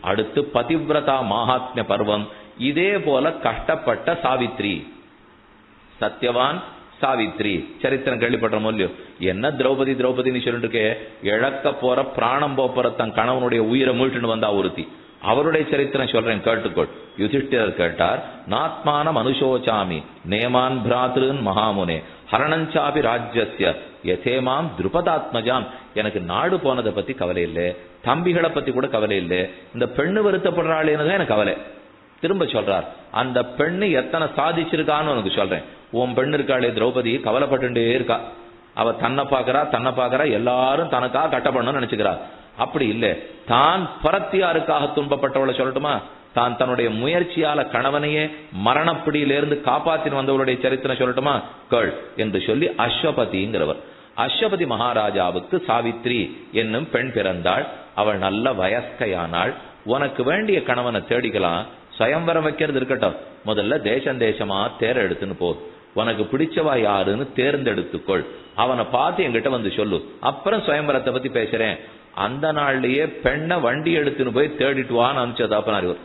அடுத்து பதிவிரதா மகாத்மிய பர்வம். இதே போல கஷ்டப்பட்ட சாவித்ரி. சத்யவான் சாவித்ரி. சரித்திரம் கேள்விப்படுறோம் இல்லையோ என்ன திரௌபதி திரௌபதினு சொல்லிட்டு இருக்கே இழக்க போற பிராணம் போற தன் கணவனுடைய உயிரை மீட்டுன்னு வந்தா ஒருத்தி. அவருடைய சரித்திரம் சொல்றேன் கேட்டுக்கொள். யுதிஷ்டிரர் கேட்டார் நாத்மான அனுசோச்சாமி நேமான் பிராத்ருன் மகாமுனே ஹரணஞ்சாபி ராஜ்யசிய யதேமாம் திருபதாத்மஜாம். எனக்கு நாடு போனதை பத்தி கவலை இல்லை. தம்பிகளை பத்தி கூட கவலை இல்லை. இந்த பெண்ணு வருத்தப்படுறாளேன்னு தான் எனக்கு கவலை. திரும்ப சொல்றார். அந்த பெண்ணு எத்தனை சாதிச்சிருக்கான்னு உனக்கு சொல்றேன். உன் பெண்ணு இருக்காளே திரௌபதி கவலைப்பட்டுட்டே இருக்கா. அவ தன்னை பாக்குறா தன்னை பாக்குறா எல்லாரும் தனக்காக கட்டப்படணும்னு நினைச்சுக்கிறா. அப்படி இல்லை. தான் பரத்தியாருக்காக துன்பப்பட்டவளை சொல்லட்டுமா? தான் தன்னுடைய முயற்சியால கணவனையே மரணப்பிடியிலிருந்து காப்பாத்தின்னு வந்தவருடைய சரித்திரம் சொல்லட்டுமா? கேள் என்று சொல்லி அஸ்வபதிங்கிறவர். அஸ்வபதி மகாராஜாவுக்கு சாவித்ரி என்னும் பெண் பிறந்தாள். அவள் நல்ல வயஸ்கையானாள். உனக்கு வேண்டிய கணவனை தேடிக்கலாம். சுயம்பரம் வைக்கிறது இருக்கட்டும். முதல்ல தேசம் தேசமா தேர எடுத்துன்னு போ. உனக்கு பிடிச்சவா யாருன்னு தேர்ந்தெடுத்துக்கொள். அவனை பார்த்து என்கிட்ட வந்து சொல்லு. அப்புறம் சுயம்பரத்தை பத்தி பேசுறேன். அந்த நாள்லயே பெண்ணை வண்டி எடுத்துன்னு போய் தேடிட்டு வான்னு அனுப்பிச்சதாப்பனார்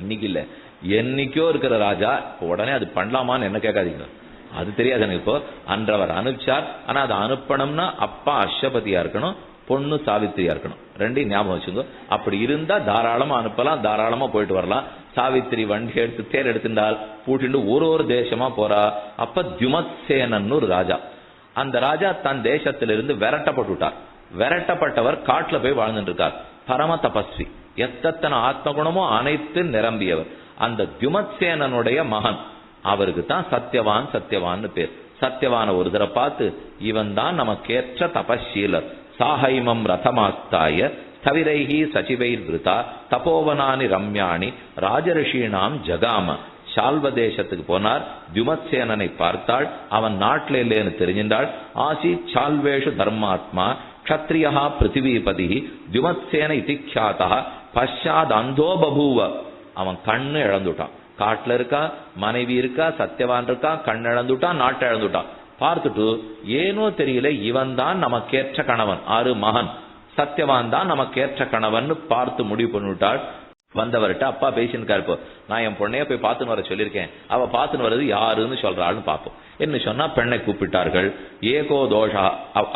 இன்னைக்கு இல்ல. என்னைக்கோ இருக்கிற ராஜா உடனே அது பண்ணலாமான்னு என்ன கேட்காதீங்க. அது தெரியாது எனக்கு இப்போ. அன்றவர் அனுப்பிச்சார். ஆனா அதை அனுப்பணும்னா அப்பா அஷ்டபதியா இருக்கணும் பொண்ணு சாவித்திரியா இருக்கணும். ரெண்டையும் ஞாபகம் வச்சுங்க அப்படி இருந்தா தாராளமா அனுப்பலாம் தாராளமா போயிட்டு வரலாம். சாவித்திரி வண்டி எடுத்து தேர் எடுத்துட்டால் பூட்டிண்டு ஒரு ஒரு தேசமா போறா. அப்ப தியுமத்சேனன் ஒரு ராஜா. அந்த ராஜா தன் தேசத்திலிருந்து விரட்டப்பட்டுட்டார். விரட்டப்பட்டவர் காட்டுல போய் வாழ்ந்துட்டு இருக்கார். பரம தபஸ்வி. எத்தனை ஆத்ம குணமோ அனைத்து நிரம்பியவர். அந்த துமத்சேனனுடைய மகன். அவருக்கு தான் சத்யவான் சத்தியவான்னு பேர். சத்யவான ஒரு தடவை பார்த்து இவன் தான் நமக்கேற்ற தபஷீலர். சாஹைமம் ரதமாஸ்தாய தவிரைகி சச்சிவைர் விருதா தபோவனானி ரம்யாணி ராஜரிஷீனாம் ஜகாம. சால்வ தேசத்துக்கு போனார். துமத்சேனனை பார்த்தாள். அவன் நாட்டில் இல்லைன்னு தெரிஞ்சின்றாள். ஆசி சால்வேஷு தர்மாத்மா க்ஷத்ரியா பிருத்திவிபதி துமத்சேன இதிக்ஷாத்தா பஷாத் அந்தோ பபூவ. அவன் கண்ணு இழந்துட்டான். காட்டுல இருக்கா மனைவி இருக்கா சத்தியவான் இருக்கா கண் இழந்துட்டான் நாட்டை இழந்துட்டான். பார்த்துட்டு ஏனோ தெரியல இவன் தான் நமக்கேற்ற கணவன். ஆறு மகன். சத்தியவான் தான் நமக்கேற்ற கணவன் பார்த்து முடிவு பண்ணிவிட்டாள். வந்தவர்கிட்ட அப்பா பேசியிருக்காரு இப்போ நான் என் பொண்ணைய போய் பார்த்துன்னு வர சொல்லியிருக்கேன். அவ பார்த்துன்னு வர்றது யாருன்னு சொல்றாள்னு பார்ப்போம். என்ன சொன்னா பெண்ணை கூப்பிட்டார்கள். ஏகோ தோஷா.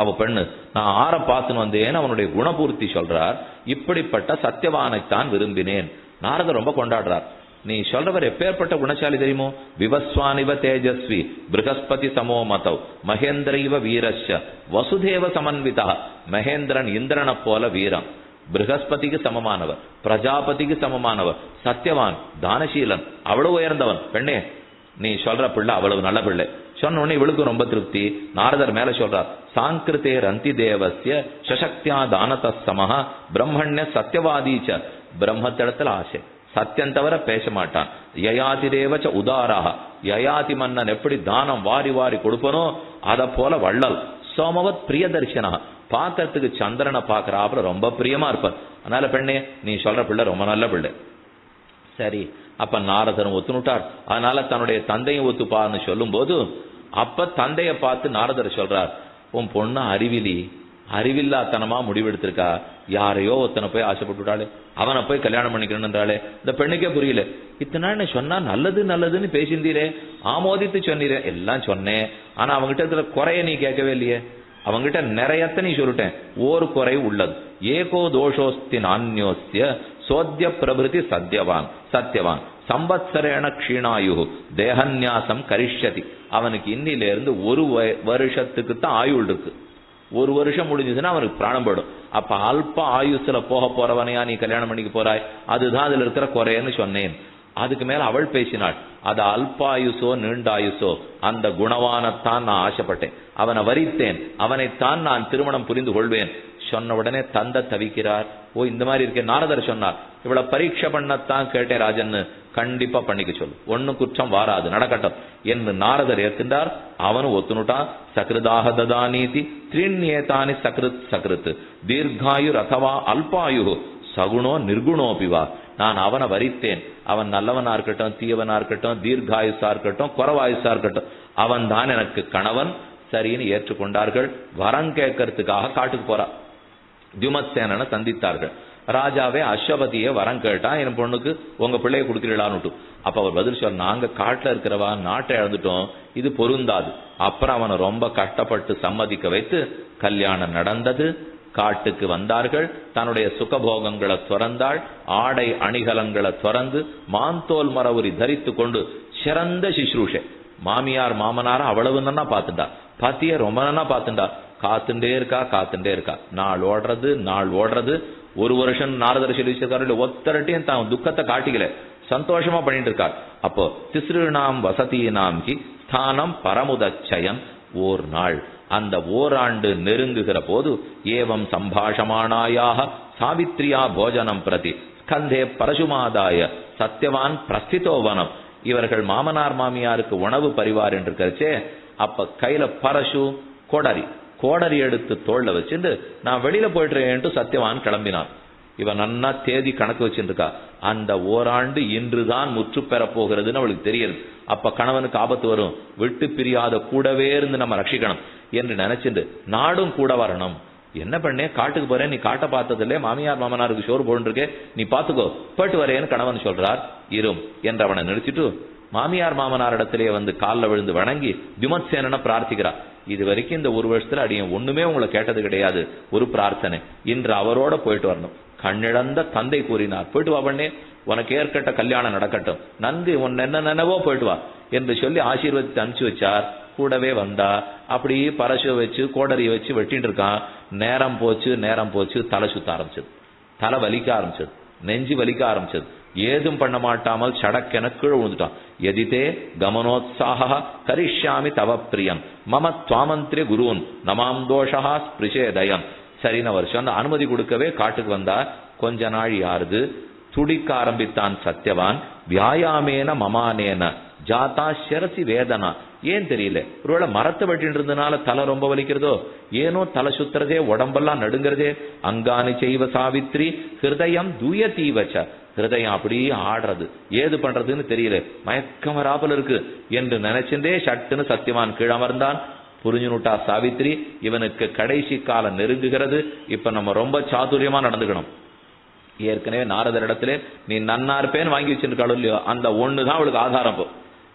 அவ பெண்ணு நான் ஆற பார்த்துன்னு வந்தேன்னு அவனுடைய குணபூர்த்தி சொல்றார். இப்படிப்பட்ட சத்தியவானைத்தான் விரும்பினேன். நாரத ரொம்ப கொண்டாடுறார். நீ சொல்றவர் எப்பேற்பட்ட குணசாலி தெரியுமோ? விவஸ்வானிவ தேஜஸ்வி பிருகஸ்பதி சமோ மதவ் மகேந்திர இவ வீரஸ்ய வசுதேவ சமன்விதா மகேந்திரன் இந்திரனை போல வீரம். பிரகஸ்பதிக்கு சமமானவர் பிரஜாபதிக்கு சமமானவர் சத்தியவான் தானசீலன் அவ்வளவு உயர்ந்தவன் பெண்ணே நீ சொல்ற பிள்ளை அவ்வளவு நல்ல பிள்ளை சொன்ன உடனே இவளுக்கு ரொம்ப திருப்தி நாரதர் மேல சொல்றார் சாங்கிருத்தே ரந்தி தேவசிய சசக்தியா தானத சமஹ பிரம்மண்ய சத்தியவாதீச்ச பிரம்மத்திடத்துல ஆசை சத்தியம் தவிர பேச மாட்டான் யயாதிரேவச்ச உதாராக யயாதி மன்னன் எப்படி தானம் வாரி வாரி கொடுப்பனோ அத போல வள்ளல் சோமவத் பிரியதர்ஷனா பார்க்கறதுக்கு சந்திரனை பார்க்கறாப்புல ரொம்ப பிரியமா இருப்பார். அதனால பெண்ணே நீ சொல்ற பிள்ளை ரொம்ப நல்ல பிள்ளை. சரி அப்ப நாரதரும் ஒத்துனுட்டார் அதனால தன்னுடைய தந்தையும் ஒத்துப்பார்னு சொல்லும் போது அப்ப தந்தைய பார்த்து நாரதர் சொல்றார் உன் பொண்ணு அறிவிலி அறிவில்லாத்தனமா முடிவெடுத்திருக்கா. யாரையோ ஒருத்தனை போய் ஆசைப்பட்டுட்டாளே. அவனை போய் கல்யாணம் பண்ணிக்கணும்ன்றாளே. இந்த பெண்ணுக்கே புரியல. இத்தனை நாள் சொன்னா நல்லது நல்லதுன்னு பேசியிருந்தீரே. ஆமோதித்து சொன்னீரே. எல்லாம் சொன்னேன். ஆனா அவங்ககிட்ட இருக்கிற குறைய நீ கேட்கவே இல்லையே. அவங்கிட்ட நிறையத்த நீ சொல்லிட்டேன். ஓர் குறை உள்ளது. ஏகோ தோஷோஸ்தி நானியோஸ்ய சோத்திய பிரபிருதி சத்தியவான் சத்தியவான் சம்பத்சரேண க்ஷீணாயு தேகன்யாசம் கரிஷ்யதி. அவனுக்கு இன்னிலிருந்து ஒரு வருஷத்துக்கு தான் ஆயுள் இருக்கு. ஒரு வருஷம் முடிஞ்சதுன்னா அவனுக்கு பிராணம் போயிடும். அப்ப அல்ப ஆயுசுல போக போறவனையா நீ கல்யாணம் பண்ணிக்க போறாய்? அதுதான் அதுல இருக்கிற குறைன்னு சொன்னேன். அதுக்கு மேல அவள் பேசினாள். அது அல்பாயுசோ நீண்டாயுசோ அந்த குணவானத்தான் நான் ஆசைப்பட்டேன். அவனை வரித்தேன். அவனைத்தான் நான் திருமணம் புரிந்து கொள்வேன். சொன்ன உடனே தந்த தவிக்கிறார். ஓ இந்த மாதிரி இருக்கே. நாரதர் சொன்னார். இவ்வளவு பரீட்சை பண்ணத்தான் கேட்டேன் ராஜன்னு. கண்டிப்பா பண்ணிக்க சொல்லு. ஒன்னும் குற்றம் வாராது. நடக்கட்டும். என்று நாரதர் ஏத்துண்டார் அவனும் ஒத்துனுட்டான் சகிருதாக ததானீதி த்ரீண்யேதானி சகிருத் சகிருத். தீர்காயுர் அத்தவா அல்பாயு சகுணோ நிர்குணோபிவா. நான் அவனை வரித்தேன். அவன் நல்லவனா இருக்கட்டும் தீயவனா இருக்கட்டும் தீர்காயுசா இருக்கட்டும் குறவாயுசா இருக்கட்டும். அவன் தான் எனக்கு கணவன் சரின்னு ஏற்றுக்கொண்டார்கள். வரம் கேட்கறதுக்காக காட்டுக்கு போறா. தியுமத்சேனனை சந்தித்தார்கள். ராஜாவே அஸ்வபதியை வரம் கேட்டான். என் பொண்ணுக்கு உங்க பிள்ளைய கொடுக்கிறீங்களான்னு அப்ப அவர் பதில் சொல்ல நாங்க காட்டுல இருக்கிறவா நாட்டை இழந்துட்டோம். இது பொருந்தாது. அப்புறம் அவனை ரொம்ப கஷ்டப்பட்டு சம்மதிக்க வைத்து கல்யாணம் நடந்தது. காட்டுக்கு வந்தார்கள். தன்னுடைய சுகபோகங்களை துறந்தாள். ஆடை அணிகலங்களை துறந்து மாந்தோல் மரவுரி தரித்து கொண்டு சிறந்த சிஸ்ரூஷை மாமியார் மாமனார அவ்வளவு நன்னா பார்த்துட்டா. பாத்திய ரொம்ப நன்னா பார்த்துட்டா. காத்துண்டே இருக்கா காத்துண்டே இருக்கா. நாள் ஓடுறது நாள் ஓடுறது. ஒரு வருஷம் நாரதர் சொல்லி ஒத்தரட்டையும் தான் துக்கத்தை காட்டிக்கல. சந்தோஷமா பண்ணிட்டு இருக்கார். அப்போ திஸ்ருணாம் வசதியினாம் கி ஸ்தானம் பரமுதச்சயம். ஓர் நாள். அந்த ஓராண்டு நெருங்குகிற போது ஏவம் சம்பாஷமானாயாக சாவித்ரியா போஜனம் பிரதி ஸ்கந்தே பரசுமாதாய சத்தியவான் பிரஸ்திதோவனம் இவர்கள் மாமனார் மாமியாருக்கு உணவு பரிவார் என்று கரிச்சே அப்ப கையில பரசு கோடரி கோடரி எடுத்து தோல்ல வச்சுட்டு நான் வெளியில போயிட்டுறேன்ட்டு சத்தியவான் கிளம்பினான். இவன் நன்னா தேதி கணக்கு வச்சுருக்கா அந்த ஓராண்டு இன்றுதான் முற்று பெற போகிறதுன்னு அவளுக்கு தெரியுது. அப்ப கணவனுக்கு ஆபத்து வரும். விட்டு பிரியாத கூடவே இருந்து நம்ம ரட்சிக்கணும் என்று நினைச்சிட்டு நாடும் கூட வரணும். என்ன பண்ணே காட்டுக்கு போறேன் நீ காட்ட பார்த்ததில்லே மாமியார் மாமனாருக்கு சோறு போட்டுருக்கே நீ பாத்துக்கோ போயிட்டு வரேன்னு கணவன் சொல்றார். இரும் என்று அவனை நிறுத்திட்டு மாமியார் மாமனார் இடத்திலேயே வந்து காலில் விழுந்து வணங்கி விமர்சேனனை பிரார்த்திக்கிறார் இது வரைக்கும் இந்த ஒரு வருஷத்துல அடியும் ஒண்ணுமே உங்களை கேட்டது கிடையாது. ஒரு பிரார்த்தனை. இன்று அவரோட போயிட்டு வரணும். கண்ணிழந்த தந்தை கூறினார். போயிட்டு வா பண்ணே உனக்கு ஏற்கட்ட கல்யாணம் நடக்கட்டும். நன்கு உன் என்ன நினைவோ போயிட்டு வா என்று சொல்லி ஆசீர்வதித்து அனுப்பிச்சு வச்சார். கூடவே வந்தா அப்படி பரசு வச்சு கோடரியை வச்சு வெட்டின்னு இருக்கான். நேரம் போச்சு நேரம் போச்சு தலை சுத்த ஆரம்பிச்சது. தலை வலிக்க ஆரம்பிச்சது. நெஞ்சு வலிக்க ஆரம்பிச்சது. ஏதும் பண்ண மாட்டாமல் சடக்கென கீழே விழுந்துட்டான். எதிதே கமனோத்சாக கரிஷ்யாமி தவ பிரியம். மம துவாமந்திரி குருன் நமாம் தோஷா ஸ்பிருஷேதயம் சரின வருஷம். அந்த அனுமதி கொடுக்கவே காட்டுக்கு வந்தா கொஞ்ச நாள் யாருது? துடிக்க ஆரம்பித்தான் சத்யவான். வியாயாமேன மமானேன. ஜாதா சிரசி வேதனா. ஏன் தெரியல? ஒருவேளை மரத்தை வெட்டிட்டு இருந்தனால தலை ரொம்ப வலிக்கிறதோ? ஏனோ தலை சுத்துறதே உடம்பெல்லாம் நடுங்கிறதே. அங்கானி செய்வ சாவித்ரி ஹிருதயம் தூய தீவச்ச ஹிருதயம் அப்படியே ஆடுறது. ஏது பண்றதுன்னு தெரியல. மயக்கம் வராமல் இருக்கு. என்று நினைச்சிருந்தே சட்டுன்னு சத்தியவான் கீழமர்ந்தான். புரிஞ்சுனுட்டா சாவித்ரி இவனுக்கு கடைசி காலம் நெருங்குகிறது. இப்ப நம்ம ரொம்ப சாதுரியமா நடந்துக்கணும். ஏற்கனவே நாரதர் இடத்துல நீ நன்னார்பேன்னு வாங்கி வச்சிருக்காளோ இல்லையோ அந்த ஒண்ணுதான் அவளுக்கு ஆதாரம்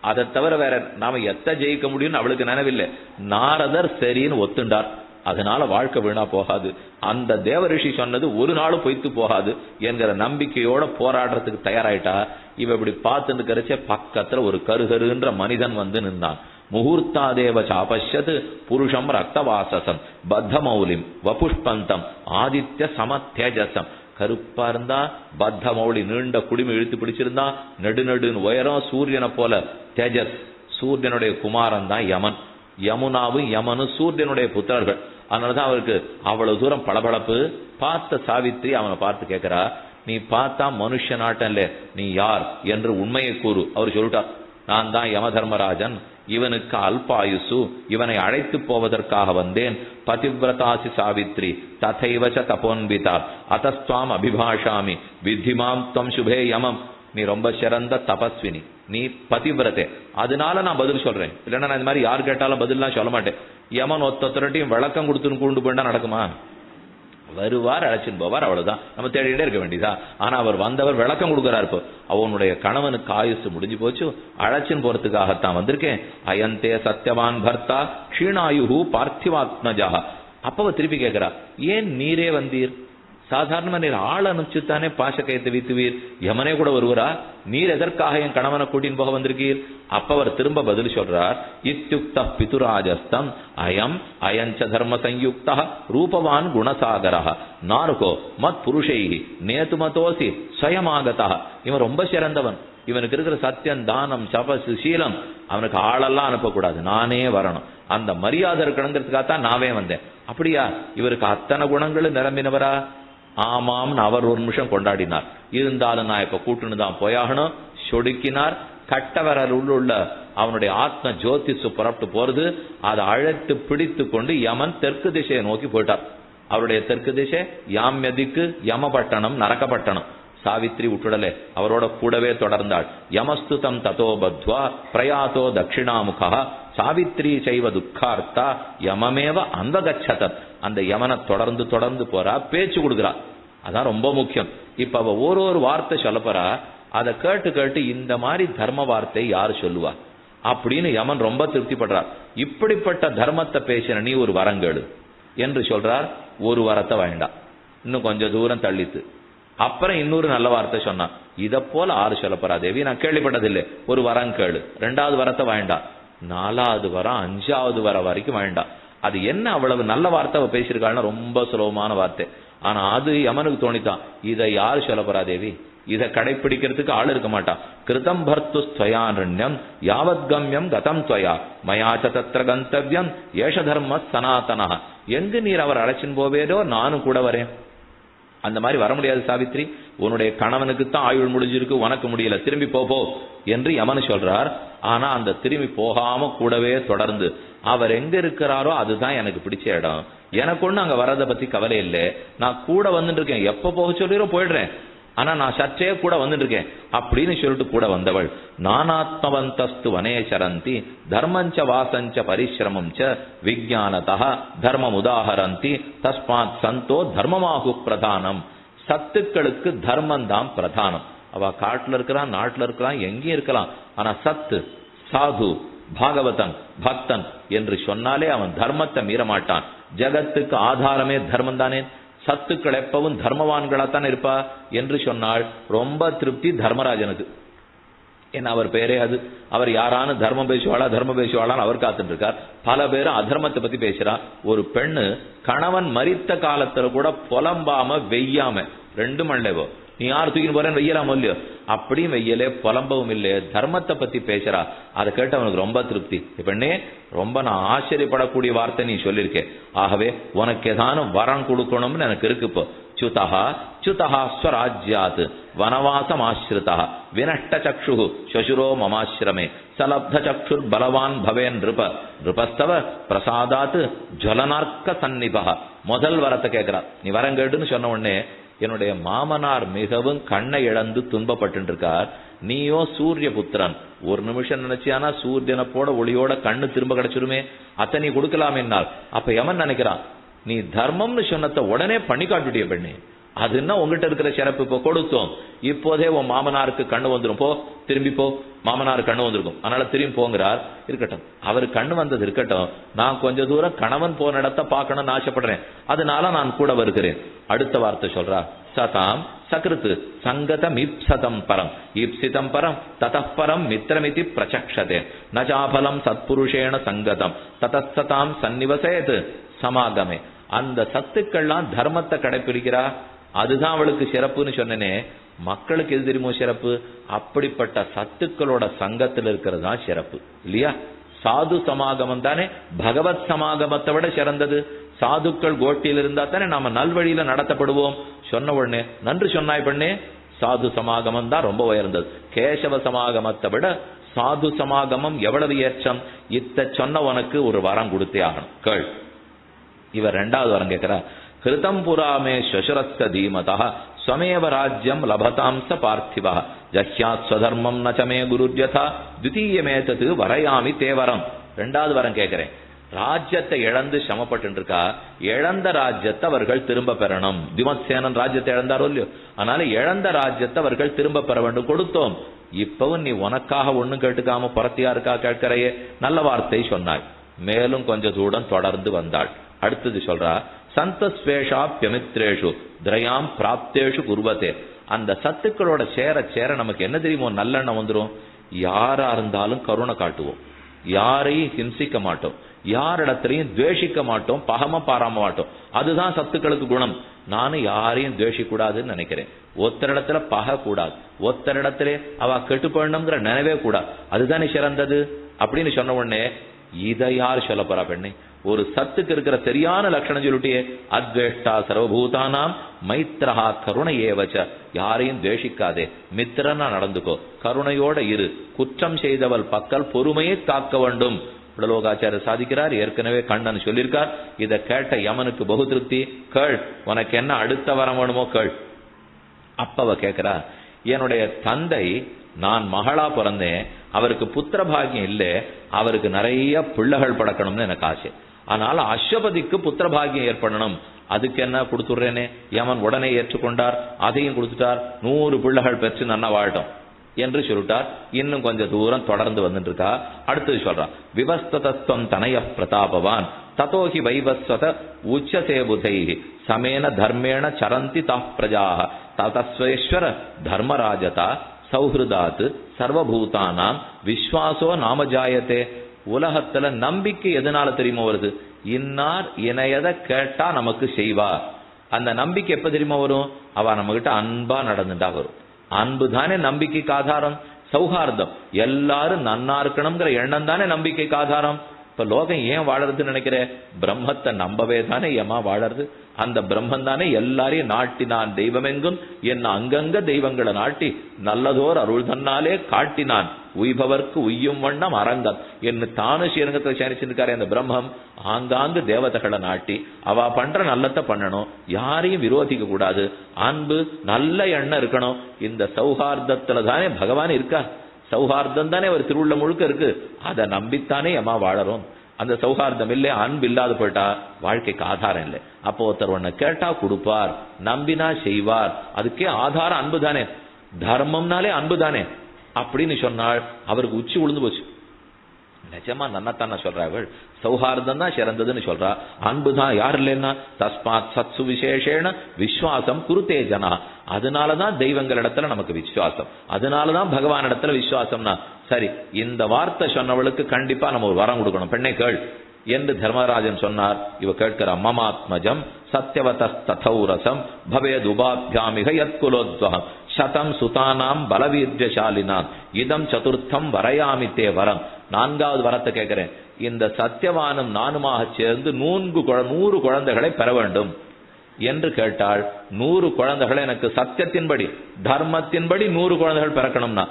அதை தவிர வேற நாம எத்த ஜெயிக்க முடியும்னு அவளுக்கு நினைவில்லை. நாரதர் சரின்னு ஒத்துண்டார். அதனால வாழ்க்கை வீணா போகாது. அந்த தேவரிஷி சொன்னது ஒரு நாளும் பொய்த்து போகாது என்கிற நம்பிக்கையோட போராடுறதுக்கு தயாராயிட்டா. இவ இப்படி பார்த்துட்டு கரைச்ச பக்கத்துல ஒரு கருகருன்ற மனிதன் வந்து நின்றான் முகூர்த்தாதேவ சாபஷ்யத் புருஷம் ரத்தவாசசம் பத்தமௌலிம் வபுஷ்பந்தம் ஆதித்ய சம தேஜசம் கருப்பா இருந்தா பத்த மௌலி நீண்ட குடிமை இழுத்து பிடிச்சிருந்தா நெடுநெடுன்னு உயரம் சூரியனை போல தேஜஸ். சூரியனுடைய குமாரன் தான் யமன். யமுனாவும் யமனும் சூரியனுடைய புத்திரர்கள். அதனாலதான் அவருக்கு அவ்வளவு தூரம் பளபளப்பு. பார்த்த சாவித்ரி அவனை பார்த்து கேட்கிறா நீ பார்த்தா மனுஷனாட்டம் இல்ல நீ யார்? என்று உண்மையை கூறு. அவர் சொல்லிட்டார் நான் தான் யமதர்மராஜன் இவனுக்கு அல்பாயுசு இவனை அழைத்து போவதற்காக வந்தேன். பதிவிரதாசி சாவித்ரி ததைவச்ச தபோன்பிதா அத்தஸ்துவாம் அபிபாஷாமி வித்திமாம் துவம் சுபே யமம். நீ ரொம்ப சிறந்த தபஸ்வினி நீ பதிவிரதே. அதனால நான் பதில் சொல்றேன். இல்லைன்னா நான் இந்த மாதிரி யார் கேட்டாலும் பதில்லாம் சொல்ல மாட்டேன். யமன் ஒத்தொத்தரட்டையும் விளக்கம் கொடுத்துன்னு கூண்டு போயிட்டா நடக்குமா? வருவார் அழைச்சின்னு போவார் அவ்வளவுதான். நம்ம தேடிட்டே இருக்க வேண்டியதா? ஆனா அவர் வந்தவர் விளக்கம் கொடுக்கிறார் இப்போ. அவனுடைய கணவனுக்கு ஆயுசு முடிஞ்சு போச்சு அழைச்சின்னு போறதுக்காகத்தான் வந்திருக்கேன். அயந்தே சத்யவான் பர்த்தா க்ஷீணாயுகு பார்த்திவாத்மஜா அப்பவ திருப்பி கேட்கிறா ஏன் நீரே வந்தீர்? சாதாரணமாக நீர் ஆள் அனுப்பிச்சுத்தானே பாசக்கயத்தை வீத்துவீர். யமனே கூட வருவரா நீர் எதற்காக என் கணவனை கூட்டின்னு போக வந்திருக்கீர்? அப்ப அவர் திரும்ப பதில் சொல்றார் இத்தியுக்த பிதுராஜஸ்தம் அயம் அயஞ்ச தர்ம சயுக்த ரூபவான் குணசாகரா நானுகோ மத் புருஷை நேத்து மதோசி சுயமாகதா இவன் ரொம்ப சிறந்தவன். இவனுக்கு இருக்கிற சத்தியம் தானம் சபசு சீலம் அவனுக்கு ஆளெல்லாம் அனுப்பக்கூடாது. நானே வரணும். அந்த மரியாதை இருக்கணுங்கிறதுக்காகத்தான் நாவே வந்தேன். அப்படியா? இவருக்கு அத்தனை குணங்களும் நிரம்பினவரா? ஆமாம்னு அவர் ஒரு நிமிஷம் கொண்டாடினார். இருந்தாலும் நான் இப்ப கூட்டுன்னு தான் போயாகணும். சொடுக்கினார். கட்டவரல் உள்ள அவனுடைய ஆத்ம ஜோதிஷு புறப்பட்டு போறது. அதை அழைத்து பிடித்து கொண்டு யமன் தெற்கு திசையை நோக்கி போயிட்டார். அவருடைய தெற்கு திசை யாம்யதிக்கு யமபட்டணம் நரகப்பட்டணம் சாவித்ரி உட்டுடலே அவரோட கூடவே தொடர்ந்தாள். யமஸ்துதம் ததோ பத்வா பிரயாசோ தட்சிணாமுகா. சாவித்ரி செய்வ துக்கார்த்தா யமமேவ அந்த கச்சதத் அந்த யமனை தொடர்ந்து தொடர்ந்து போறா பேச்சு கொடுக்குறா. அதான் ரொம்ப முக்கியம். இப்ப அவ ஒரு ஒரு வார்த்தை சொல்லப் போறா. அதை கேட்டு கேட்டு இந்த மாதிரி தர்ம வார்த்தை யார் சொல்லுவா? அப்படின்னு யமன் ரொம்ப திருப்திப்படுறார் இப்படிப்பட்ட தர்மத்தை பேசின நீ ஒரு வரங்கேடு என்று சொல்றார். ஒரு வரத்தை வேண்டாம் இன்னும் கொஞ்சம் தூரம் தள்ளித்து அப்புறம் இன்னொரு நல்ல வார்த்தை சொன்னான் இதை போல ஆறு சொல்லப்படா தேவி நான் கேள்விப்பட்டதில்லை. ஒரு வரம் கேளு. ரெண்டாவது வரத்தை வேண்டாம் நாலாவது வரம் அஞ்சாவது வர வரைக்கும் வேண்டாம் அது என்ன அவ்வளவு நல்ல வார்த்தை அவ பேசியிருக்காள்னா ரொம்ப சுலபமான வார்த்தை. ஆனா அது யமனுக்கு தோணித்தான். இதை யாரு சொல்லப் போறா தேவி? இதை கடைப்பிடிக்கிறதுக்கு ஆள் இருக்க மாட்டான் கிருதம் பர்த்து ஸ்வயாரண்யம் யாவத் கம்யம் கதம் துவயா. மயாச்ச தத்திர கந்தவியம் ஏஷ தர்ம சனாதனா எங்கு நீர் அவர் அழைச்சின் போவேதோ நானும் கூட வரேன். அந்த மாதிரி வர முடியாது சாவித்ரி. உன்னுடைய கணவனுக்கு தான் ஆயுள் முடிஞ்சிருக்கு உனக்கு முடியல. திரும்பி போ போ என்று யமனு சொல்றார். ஆனா அந்த திரும்பி போகாம கூடவே தொடர்ந்து. அவர் எங்க இருக்கிறாரோ அதுதான் எனக்கு பிடிச்ச இடம். எனக்கு ஒண்ணு அங்க வர்றதை பத்தி கவலை இல்லை. நான் கூட வந்துட்டு இருக்கேன். எப்ப போக சொல்லிரோ போயிடுறேன். ஆனா நான் சற்றே கூட வந்துட்டு இருக்கேன். அப்படின்னு சொல்லிட்டு கூட வந்தவள். நானாத்மவந்தஸ்து வனே சரந்தி தர்மஞ்ச வாசஞ்ச பரிசிரமம் ச விஜானதா தர்மம் உதாகரந்தி தஸ்மாத் சந்தோ தர்மமாகு பிரதானம். சத்துக்களுக்கு தர்மம் தான் பிரதானம். அவ காட்டுல இருக்கிறான் நாட்டுல இருக்கிறான் எங்கேயும் இருக்கலாம். ஆனா சத்து சாது பாகவதன் பக்தன் என்று சொன்னாலே அவன் தர்மத்தை மீறமாட்டான். ஜகத்துக்கு ஆதாரமே தர்மம் தானே சத்துக்கள் எப்பவும் தர்மவான்களாத்தான் இருப்பா? என்று சொன்னால் ரொம்ப திருப்தி தர்மராஜனுக்கு. ஏன்னா அவர் பேரே அது. அவர் யாரானு தர்மம் பேசுவாளா தர்மம் பேசுவாளான்னு அவர் காத்துட்டு இருக்கார் பல பேரும் அதர்மத்தை பத்தி பேசுறா. ஒரு பெண்ணு கணவன் மறித்த காலத்துல கூட புலம்பாம வெய்யாம ரெண்டு மண்டபோ நீ யார் தூக்கின்னு போறேன்னு வெய்யலாம் இல்லையோ அப்படியும் வெய்யலே புலம்பவும் இல்லையே தர்மத்தை பத்தி பேசுறா அதை கேட்டு அவனுக்கு ரொம்ப திருப்தி பெண்ணே ரொம்ப நான் ஆச்சரியப்படக்கூடிய வார்த்தை நீ சொல்லியிருக்கே ஆகவே உனக்கு ஏதானும் வரம் கொடுக்கணும்னு எனக்கு இருக்கு இப்போ च्युतः च्युतः स्वराज्यात् वनवासमाश्रितः विनष्टचक्षुः श्वशुरो ममाश्रमे सलब्धचक्षुर्बलवान् भवेन् नृप नृपस्तव பிரசாதாத் ஜலனார்க்க சந்நிபா முதல் வரத்தை கேட்கிறா நீ வரம் கேட்டுன்னு சொன்ன உடனே என்னுடைய மாமனார் மிகவும் கண்ணை இழந்து துன்பப்பட்டு இருக்கார் நீயோ சூரிய புத்திரன் ஒரு நிமிஷம் நினைச்சியானா சூரியனை போட ஒளியோட கண்ணு திரும்ப கிடைச்சிருமே. அத்தை நீ கொடுக்கலாம் என்னால். அப்ப எமன் நினைக்கிறான் நீ தர்மம்னு சொன்னத உடனே பண்ணி காட்டுடைய பெண்ணே. அது என்ன உங்ககிட்ட இருக்கிற சிறப்பு? இப்போ கொடுத்தோம். இப்போதே உன் மாமனாருக்கு கண்ணு வந்துடும் போ திரும்பி போ. மாமனார் கண்ணு வந்திருக்கும். அதனால திரும்பி போங்கிறார். இருக்கட்டும். அவர் கண்ணு வந்தது இருக்கட்டும். நான் கொஞ்ச தூரம் கணவன் போன இடத்த பார்க்கணும்னு ஆசைப்படுறேன். அதனால நான் கூட வருகிறேன். அடுத்த வார்த்தை சொல்றா. சதாம் சகிருத்து. சங்கதம் இப்சதம் பரம். இப்சிதம் பரம். ததப்பரம் மித்திரமிதி பிரச்சக்ஷதே. நஜாபலம் சத்புருஷேன சங்கதம். ததசதாம் சந்நிவசேது சமாகமே. அந்த சத்துக்கள்லாம் தர்மத்தை கடைபிடிக்கிறா? அதுதான் அவளுக்கு சிறப்புன்னு சொன்னனே. மக்களுக்கு எது தெரியுமோ சிறப்பு? அப்படிப்பட்ட சத்துக்களோட சங்கத்தில் இருக்கிறது தான் சிறப்பு. இல்லையா? சாது சமாகமம் தானே? பகவத் சமாகமத்தை விட சிறந்தது. சாதுக்கள் கோட்டியில் இருந்தா தானே நாம நல்வழியில நடத்தப்படுவோம். சொன்ன உடனே நன்று சொன்னாய் பண்ணே. சாது சமாகமம் தான் ரொம்ப உயர்ந்தது. கேசவ சமாகமத்தை விட சாது சமாகமம் எவ்வளவு ஏற்றம்? இத்த சொன்ன உனக்கு ஒரு வரம் கொடுத்தே ஆகணும். கேள். இவர் ரெண்டாவது வரம் கிருதம் புராமே ஸ்வசுரஸ்த தீமதா ஸ்வமேவ ராஜ்யம் லபதாம் ச பார்த்திவா ஜஹ்யாத் ஸ்வதர்மம் நச்சமே குருத்யதா துத்தீயமேத்தது வரையாமி தேவரம் ரெண்டாவது வரம் கேட்கிறேன் ராஜ்யத்தை இழந்து சமப்பட்டு இருக்கா இழந்த ராஜ்யத்தை அவர்கள் திரும்ப பெறணும் திமத்சேனன் ராஜ்யத்தை இழந்தாரோ இல்லையோ அதனால இழந்த ராஜ்யத்தை அவர்கள் திரும்ப பெற வேண்டும் கொடுத்தோம் இப்பவும் நீ உனக்காக ஒண்ணும் கேட்டுக்காம புறத்தியா இருக்கா கேட்கிறையே நல்ல வார்த்தை சொன்னாய் மேலும் கொஞ்ச தூரம் தொடர்ந்து வந்தாள் அடுத்தது சொல்றா சந்தஸ்வேஷாப்பியமித்ரேஷு திரயாம் பிராப்தேஷு குருவத்தே அந்த சத்துக்களோட சேர சேர நமக்கு என்ன தெரியுமோ நல்லெண்ணம் வந்துரும். யாரா இருந்தாலும் கருணை காட்டுவோம். யாரையும் ஹிம்சிக்க மாட்டோம். யாரிடத்திலையும் துவேஷிக்க மாட்டோம். பகம பாராம மாட்டோம். அதுதான் சத்துக்களுக்கு குணம். நானும் யாரையும் துவேஷிக்கூடாதுன்னு நினைக்கிறேன். ஒத்தரிடத்துல பக கூடாது ஒத்தரிடத்துல அவ கெட்டு நினைவே கூடாது. அதுதானே சிறந்தது? அப்படின்னு சொன்ன உடனே இதை யார் சொல்ல போறா பெண்ணே? ஒரு சத்துக்கு இருக்கிற சரியான லட்சணம் சொல்லிட்டு அத்வேஷ்டா சர்வபூதானாம் மைத்ரஹா கருணை ஏவச்ச யாரையும் துவேஷிக்காதே. மித்திரனா நடந்துக்கோ. கருணையோட இரு. குற்றம் செய்தவள் பக்கல் பொறுமையை காக்க வேண்டும். உடலோகாச்சாரிய சாதிக்கிறார் ஏற்கனவே கண்ணன் சொல்லியிருக்கார். இதை கேட்ட யமனுக்கு பகு திருப்தி. கேள் உனக்கு என்ன அடுத்த வரம் வேணுமோ கேள். அப்பவ கேட்கிறா என்னுடைய தந்தை நான் மகளா பிறந்தேன். அவருக்கு புத்திர பாகியம் இல்லை. அவருக்கு நிறைய பிள்ளைகள் படக்கணும்னு எனக்கு ஆசை. ஆனால் அஸ்வபதிக்கு புத்திரபாகியம் ஏற்படணும். அதுக்கு என்ன கொடுத்துடுறேனே? யமன் உடனே ஏற்றுக்கொண்டார். அதையும் கொடுத்துட்டார். நூறு பிள்ளைகள் பெற்று நன்னா வாழட்டும் என்று சொல்லிட்டார். இன்னும் கொஞ்சம் தூரம் தொடர்ந்து வந்துட்டு இருக்கா அடுத்தது சொல்றான். விவஸ்ததஸ்வம் தனய பிரதாபவான். ததோஹி வைவஸ்வத உச்சசே புதை சமேன தர்மேண சரந்தி தா பிரஜா ததஸ்வேஸ்வர தர்மராஜதா. சௌஹிருதாத் சர்வபூதானாம். விஸ்வாசோ நாமஜாயத்தே உலகத்துல நம்பிக்கை எதனால தெரியுமா வருது? இன்னார் இணையத கேட்டா நமக்கு செய்வா அந்த நம்பிக்கை எப்ப தெரியுமா வரும்? அவ நம்ம கிட்ட அன்பா நடந்துட்டா வரும். அன்பு தானே நம்பிக்கைக்கு ஆதாரம்? சௌஹார்தம். எல்லாரும் நன்னா இருக்கணுங்கிற எண்ணம் தானே நம்பிக்கைக்கு ஆதாரம்? இப்ப லோகம் ஏன் வாழறதுன்னு நினைக்கிற? பிரம்மத்தை நம்பவே தானே ஏமா வாழறது? அந்த பிரம்மன் தானே எல்லாரையும் நாட்டினான். தெய்வமெங்கும் என் அங்கங்க தெய்வங்களை நாட்டி நல்லதோர் அருள் தன்னாலே காட்டினான். உய்பவர்க்கு உய்யும் வண்ணம் அரங்கம். என்று தானு ஸ்ரீரங்கத்தில் சேனிச்சிருக்காரு அந்த பிரம்மம். ஆங்காங்கு தேவதைகளை நாட்டி அவ பண்ற நல்லத்தை பண்ணணும். யாரையும் விரோதிக்க கூடாது. அன்பு நல்ல எண்ணம் இருக்கணும். இந்த சௌஹார்தத்துல தானே பகவான் இருக்கார். சௌஹார்தம் தானே ஒரு திருவுள்ள முழுக்க இருக்கு. அதை நம்பித்தானே அம்மா வாழறோம். அந்த சௌஹார்தம் இல்லை அன்பு இல்லாத போயிட்டா வாழ்க்கைக்கு ஆதாரம் இல்லை. அப்போ ஒருத்தர் ஒன்ன கேட்டா கொடுப்பார் நம்பினா செய்வார். அதுக்கே ஆதாரம் அன்பு தானே. தர்மம்னாலே அன்பு தானே. அப்படின்னு சொன்னால் அவருக்கு உச்சி உளுந்து போச்சு. நிஜமா நன்னத்தான சொல்றாள் சௌஹார்தம் தான் சிறந்ததுன்னு சொல்றா. அன்பு தான் யார் இல்லைன்னா? தஸ்மாத் சத்சு விசேஷேன விஸ்வாசம் குருத்தே ஜனா. அதனாலதான் தெய்வங்கள் இடத்துல நமக்கு விசுவாசம் அதனாலதான் பகவான் இடத்துல விசுவாசம்னா சரி இந்த வார்த்தை சொன்னவளுக்கு கண்டிப்பா நம்ம ஒரு வரம் கொடுக்கணும். பெண்ணை கேள். என்று தர்மராஜன் சொன்னார். இவ கேட்கிற மமாத்மஜம் சத்யவதஸ்தௌரசம் பவேத் உபாபியாமிக யத்குலோத்வகம் சதம் சுதானாம் பலவீர்யசாலினாம் இதம் சதுர்த்தம் வரையாமி தே வரம். நான்காவது வரத்தை கேட்கிறேன். இந்த சத்தியவானும் நானுமாக சேர்ந்து நூன்கு குழ- நூறு குழந்தைகளை பெற வேண்டும். என்று கேட்டால் நூறு குழந்தைகளை எனக்கு சத்தியத்தின்படி தர்மத்தின்படி நூறு குழந்தைகள் பிறக்கணும்னா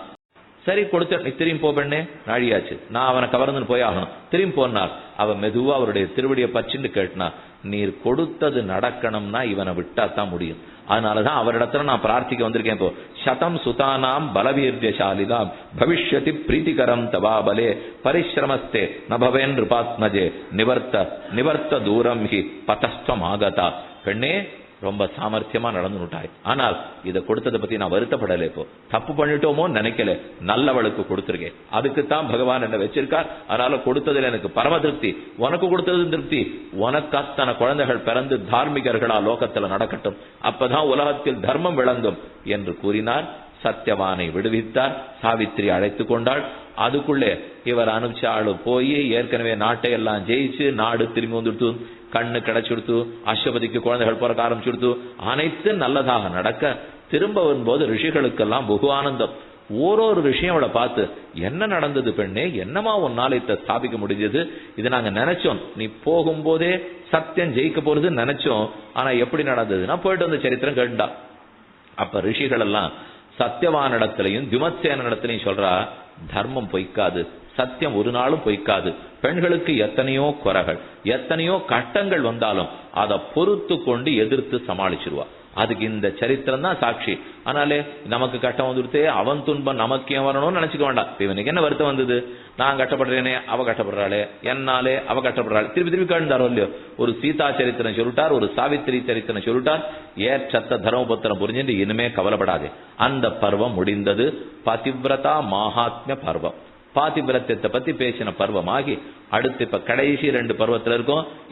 சரி கொடுத்து திரும்பி போ பெண்ணே. நாழியாச்சு. நான் அவனை கவர்ந்துன்னு போய் ஆகணும். திரும்பி போனார். அவன் மெதுவா அவருடைய திருவடியை பச்சின்னு கேட்டினா நீர் கொடுத்தது நடக்கணும்னா இவனை விட்டா தான் முடியும். அதனாலதான் அவரிடத்துல நான் பிரார்த்திக்க வந்திருக்கேன் இப்போ சதம் சுதானாம் பலவீர்யசாலிதாம் பவிஷ்யதி பிரீத்திகரம் தவாபலே. பரிசிரமஸ்தே. நபவேன் நிருபாத்மஜே நிவர்த்த நிவர்த்த தூரம் ஹி. பதஸ்தம் ஆகதா பெண்ணே ரொம்ப சாமர்த்தியமா நடந்துட்டாய் ஆனால் இதை கொடுத்ததை பத்தி நான் வருத்தப்படல இப்போ. தப்பு பண்ணிட்டோமோ நினைக்கல. நல்லவளுக்கு கொடுத்திருக்கேன். அதுக்குத்தான் பகவான் என்ன வச்சிருக்கார். அதனால கொடுத்ததுல எனக்கு பரம திருப்தி. உனக்கு கொடுத்தது திருப்தி. உனக்கு அத்தனை குழந்தைகள் பிறந்து தார்மிகர்களா லோகத்துல நடக்கட்டும். அப்பதான் உலகத்தில் தர்மம் விளங்கும் என்று கூறினார். சத்தியவானை விடுவித்தார் சாவித்திரி அழைத்து கொண்டாள். அதுக்குள்ளே இவர் அனுப்பிச்சாளு போய் ஏற்கனவே நாட்டை எல்லாம் ஜெயிச்சு நாடு திரும்பி வந்துடுத்து கண்ணு கிடைச்சுடுத்து அஸ்வபதிக்கு குழந்தைகள் பிறக்க ஆரம்பிச்சுடுத்து அனைத்து நல்லதாக நடக்க திரும்ப வரும்போது ரிஷிகளுக்கெல்லாம் பகு ஆனந்தம். ஓரொரு விஷயம் அவளை பார்த்து என்ன நடந்தது பெண்ணே? என்னமா உன்னால இத ஸ்தாபிக்க முடிஞ்சது? இதை நாங்க நினைச்சோம். நீ போகும்போதே சத்தியம் ஜெயிக்க போறது நினைச்சோம். ஆனா எப்படி நடந்ததுன்னா போயிட்டு வந்த சரித்திரம் கேட்டா. அப்ப ரிஷிகள் எல்லாம் சத்தியவானிடத்திலையும் திமத்சேனிடத்திலையும் சொல்றா தர்மம் பொய்க்காது சத்தியம் ஒரு நாளும் பொய்க்காது. பெண்களுக்கு எத்தனையோ குறைகள் எத்தனையோ கட்டங்கள் வந்தாலும் அதை பொறுத்து கொண்டு எதிர்த்து சமாளிச்சிருவா. அதுக்கு இந்த சரித்திரம் தான் சாட்சி. ஆனாலே நமக்கு கட்டம் வந்துடுத்தே அவன் துன்பம் நமக்கு ஏன் வரணும்னு நினைச்சுக்க வேண்டாம். இவனுக்கு என்ன வருத்தம் வந்தது? நான் கட்டப்படுறேனே அவ கட்டப்படுறாளே என்னாலே அவ கட்டப்படுறாள் திருப்பி திருப்பி கழுந்தாரோ இல்லையோ? ஒரு சீதா சரித்திரம் சொல்லிட்டார் ஒரு சாவித்திரி சரித்திரம் சொல்லிட்டார். ஏற்றத்த தர்மபுத்திரம் புரிஞ்சுட்டு இனிமே கவலைப்படாதே. அந்த பருவம் முடிந்தது. பதிவிரதா மகாத்மிய பருவம். பாதிபிரத்தியத்தை பத்தி பேசின பருவமாகி அடுத்து இப்ப கடைசி ரெண்டு பருவத்துல இருக்கும்.